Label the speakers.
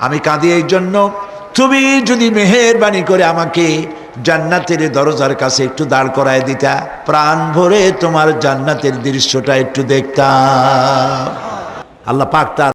Speaker 1: আমি কাঁদি এই জন্য। তুমি যদি মেহেরবানি করে আমাকে জান্নাতের দরজার কাছে একটু দাঁড় করায় দিতা, প্রাণ ভরে তোমার জান্নাতের দৃশ্যটা একটু দেখতাম। আল্লাহ পাক তার